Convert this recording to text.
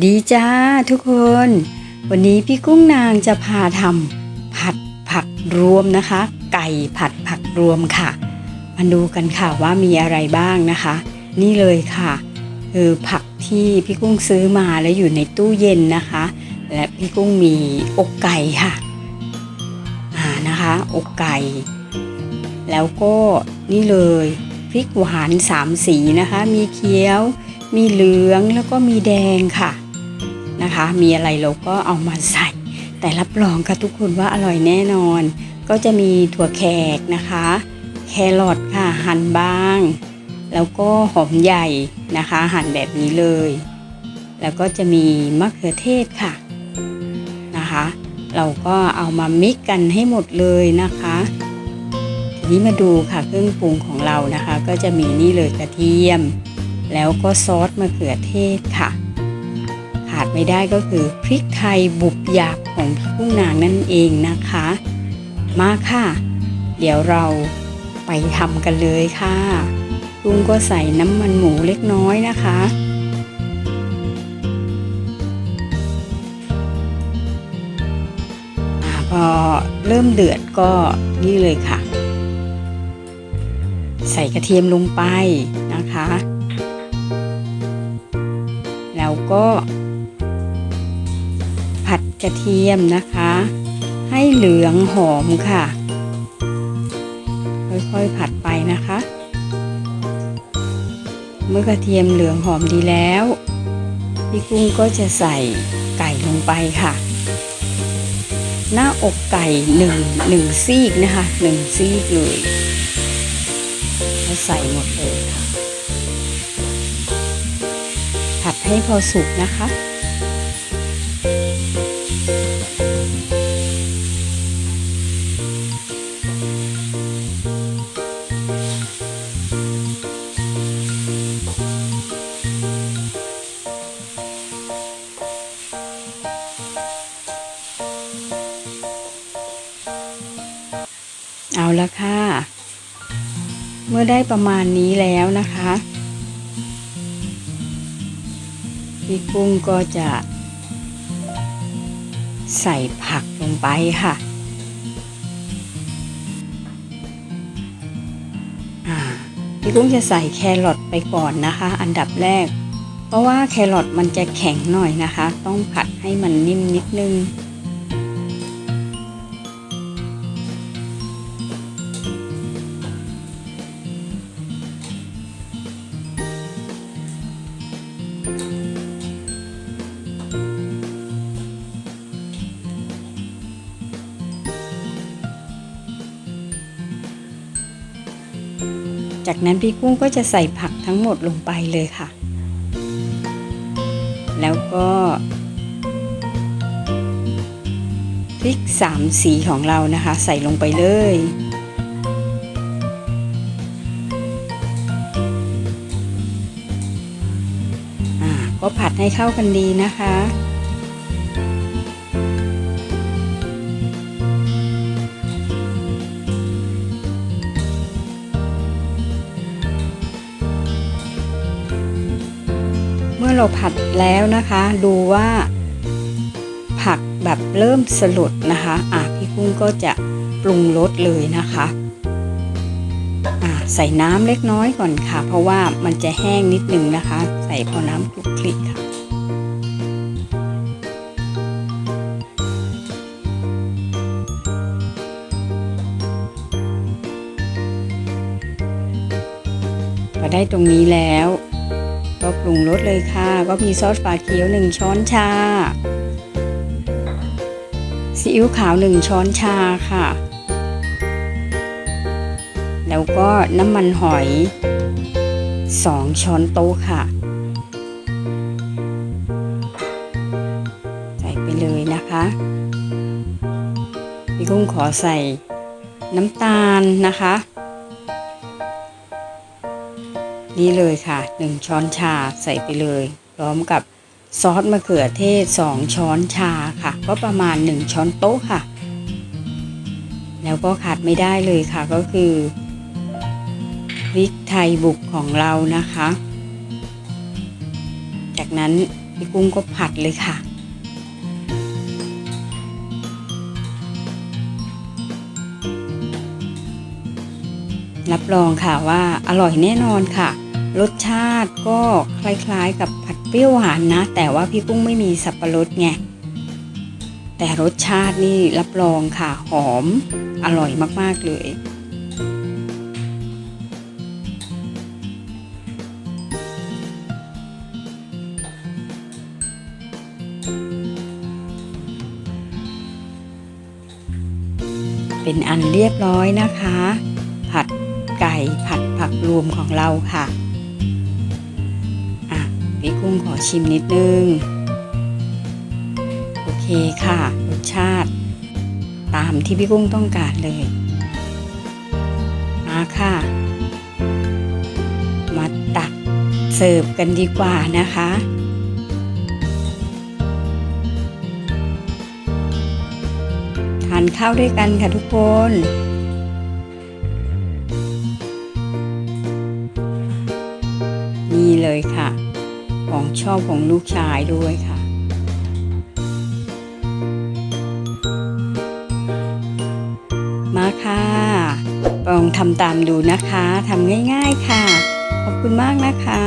ดีจ้าทุกคน วันนี้พี่กุ้งนางจะพาทำผัดผักรวมนะคะ ไก่ผัดผักรวมค่ะ มาดูกันค่ะว่ามีอะไรบ้างนะคะ นี่เลยค่ะคือผักที่พี่กุ้งซื้อมาแล้วอยู่ในตู้เย็นนะคะ และพี่กุ้งมีอกไก่ค่ะอ่านะคะอกไก่ แล้วก็นี่เลยพริกหวานสามสีนะคะ มีเขียว มีเหลืองแล้วก็มีแดงค่ะ นะคะ มีอะไรเราก็เอามาใส่ แต่รับรองค่ะทุกคนว่าอร่อยแน่นอน ก็จะมีถั่วแขกนะคะ แครอทค่ะหั่นบาง แล้วก็หอมใหญ่นะคะ หั่นแบบนี้เลย แล้วก็จะมีมะเขือเทศค่ะนะคะ เราก็เอามามิกกันให้หมดเลยนะคะทีนี้มาดูค่ะเครื่องปรุงของเรานะคะ ก็จะมีนี่เลยกระเทียม แล้วก็ซอสมะเขือเทศค่ะ ขาดไม่ได้ก็คือพริกไทยบุบหยาบของพี่กุ้งนางนั่นเองนะคะ มาค่ะ เดี๋ยวเราไปทำกันเลยค่ะลุงก็ใส่น้ำมันหมูเล็กน้อยนะคะ พอเริ่มเดือดก็นี่เลยค่ะ ใส่กระเทียมลงไปนะคะ แล้วก็ กระเทียมนะคะ ให้เหลืองหอมค่ะ ค่อยๆผัดไปนะคะ เมื่อกระเทียมเหลืองหอมดีแล้วพี่กุ้งก็จะใส่ไก่ลงไปค่ะ หน้าอกไก่หนึ่งหนึ่งซีกนะคะหนึ่งซีกเลยแล้วใส่หมดเลยค่ะผัดให้พอสุกนะคะ เอาละค่ะ เมื่อได้ประมาณนี้แล้วนะคะพี่กุ้งก็จะใส่ผักลงไปค่ะพี่กุ้งจะใส่แครอทไปก่อนนะคะ อันดับแรก เพราะว่าแครอทมันจะแข็งหน่อยนะคะ ต้องผัดให้มันนิ่มนิดนึง จากนั้นพี่กุ้งก็จะใส่ผักทั้งหมดลงไปเลยค่ะ แล้วก็พริกสามสีของเรานะคะ ใส่ลงไปเลยอ่าก็ผัดให้เข้ากันดีนะคะ อเราผัดแล้วนะคะ ดูว่าผักแบบเริ่มสลดนะคะอะพี่กุ้งก็จะปรุงรสเลยนะคะอะใส่น้ำเล็กน้อยก่อนค่ะ เพราะว่ามันจะแห้งนิดนึงนะคะ ใส่พอน้ำคลุกคลิกค่ะพอได้ตรงนี้แล้ว ปรุงรสเลยค่ะ ก็มีซอสฝาเขียวหนึ่งช้อนชา ซีอิ๊วขาวหนึ่งช้อนชาค่ะ แล้วก็น้ำมันหอยสองช้อนโต๊ะค่ะ ใส่ไปเลยนะคะพี่กุ้งขอใส่น้ำตาลนะคะ นี่เลยค่ะ 1 ช้อนชาใส่ไปเลย พร้อมกับซอสมะเขือเทศ 2 ช้อนชาค่ะ ก็ประมาณ 1 ช้อนโต๊ะค่ะ แล้วก็ขาดไม่ได้เลยค่ะก็คือพริกไทยบุกของเรานะคะ จากนั้นพี่กุ้งก็ผัดเลยค่ะ รับรองค่ะว่าอร่อยแน่นอนค่ะ รสชาติก็คล้ายๆกับผัดเปรี้ยวหวานนะ แต่ว่าพี่กุ้งไม่มีสับปะรดไงแต่รสชาตินี่รับรองค่ะหอมอร่อยมากๆเลยเป็นอันเรียบร้อยนะคะ ผัด ไก่ผัดผักรวมของเราค่ะ อะ พี่กุ้งขอชิมนิดนึง โอเคค่ะ รสชาติ ตามที่พี่กุ้งต้องการเลย มาค่ะ มาตักเสิร์ฟกันดีกว่านะคะทานข้าวด้วยกันค่ะทุกคน เลยค่ะ ของชอบของลูกชายด้วยค่ะ มาค่ะ ลองทำตามดูนะคะทำง่ายๆค่ะ ขอบคุณมากนะคะ